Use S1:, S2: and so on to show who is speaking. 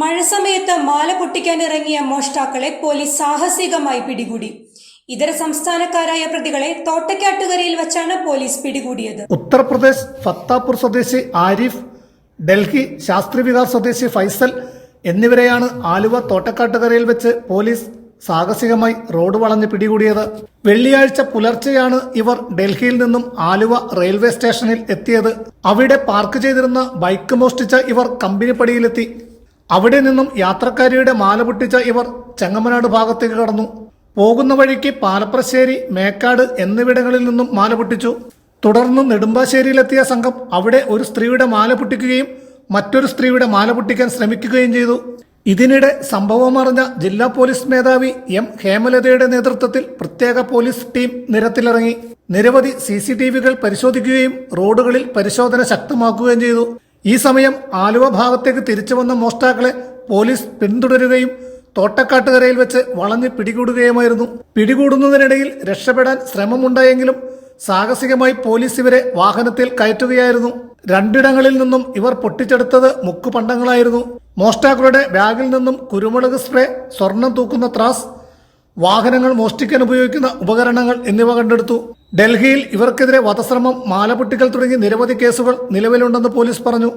S1: മഴ സമയത്ത് മാല പൊട്ടിക്കാനിറങ്ങിയ മോഷ്ടാക്കളെ പോലീസ് സാഹസികമായി പിടികൂടി. ഇതര സംസ്ഥാനക്കാരായ പ്രതികളെ തോട്ടക്കാട്ടുകരയിൽ വച്ചാണ് പോലീസ് പിടികൂടിയത്.
S2: ഉത്തർപ്രദേശ് ഫത്താപൂർ സ്വദേശി ആരിഫ് ഡൽഹി ശാസ്ത്രി വിഹാർ സ്വദേശി ഫൈസൽ എന്നിവരെയാണ് ആലുവ തോട്ടക്കാട്ടുകരയിൽ വെച്ച് പോലീസ് സാഹസികമായി റോഡ് വളഞ്ഞ് പിടികൂടിയത്. വെള്ളിയാഴ്ച പുലർച്ചെയാണ് ഇവർ ഡൽഹിയിൽ നിന്നും ആലുവ റെയിൽവേ സ്റ്റേഷനിൽ എത്തിയത്. അവിടെ പാർക്ക് ചെയ്തിരുന്ന ബൈക്ക് മോഷ്ടിച്ച ഇവർ കമ്പനിപ്പടിയിലെത്തി. അവിടെ നിന്നും യാത്രക്കാരിയുടെ മാല പൊട്ടിച്ച ഇവർ ചെങ്ങമനാട് ഭാഗത്തേക്ക് കടന്നു. പോകുന്ന വഴിക്ക് പാലപ്രശ്ശേരി മേക്കാട് എന്നിവിടങ്ങളിൽ നിന്നും മാല പൊട്ടിച്ചു. തുടർന്ന് നെടുമ്പാശ്ശേരിയിലെത്തിയ സംഘം അവിടെ ഒരു സ്ത്രീയുടെ മാല പൊട്ടിക്കുകയും മറ്റൊരു സ്ത്രീയുടെ മാല പൊട്ടിക്കാൻ ശ്രമിക്കുകയും ചെയ്തു. ഇതിനിടെ സംഭവം അറിഞ്ഞ ജില്ലാ പോലീസ് മേധാവി എം ഹേമലതയുടെ നേതൃത്വത്തിൽ പ്രത്യേക പോലീസ് ടീം നിരത്തിലിറങ്ങി. നിരവധി സി പരിശോധിക്കുകയും റോഡുകളിൽ പരിശോധന ശക്തമാക്കുകയും ചെയ്തു. ഈ സമയം ആലുവ ഭാഗത്തേക്ക് തിരിച്ചു വന്ന മോഷ്ടാക്കളെ പോലീസ് പിന്തുടരുകയും തോട്ടക്കാട്ടുകരയിൽ വെച്ച് വളഞ്ഞ് പിടികൂടുകയുമായിരുന്നു. പിടികൂടുന്നതിനിടയിൽ രക്ഷപ്പെടാൻ ശ്രമമുണ്ടായെങ്കിലും സാഹസികമായി പോലീസ് ഇവരെ വാഹനത്തിൽ കയറ്റുകയായിരുന്നു. രണ്ടിടങ്ങളിൽ നിന്നും ഇവർ പൊട്ടിച്ചെടുത്തത് മുക്കുപണ്ടങ്ങളായിരുന്നു. മോഷ്ടാക്കളുടെ ബാഗിൽ നിന്നും കുരുമുളക് സ്പ്രേ സ്വർണം തൂക്കുന്ന ത്രാസ് വാഹനങ്ങൾ മോഷ്ടിക്കാൻ ഉപയോഗിക്കുന്ന ഉപകരണങ്ങൾ എന്നിവ കണ്ടെടുത്തു. ഡൽഹിയിൽ ഇവർക്കെതിരെ വധശ്രമം മാലപൊട്ടിക്കൽ തുടങ്ങി നിരവധി കേസുകൾ നിലവിലുണ്ടെന്ന് പോലീസ് പറഞ്ഞു.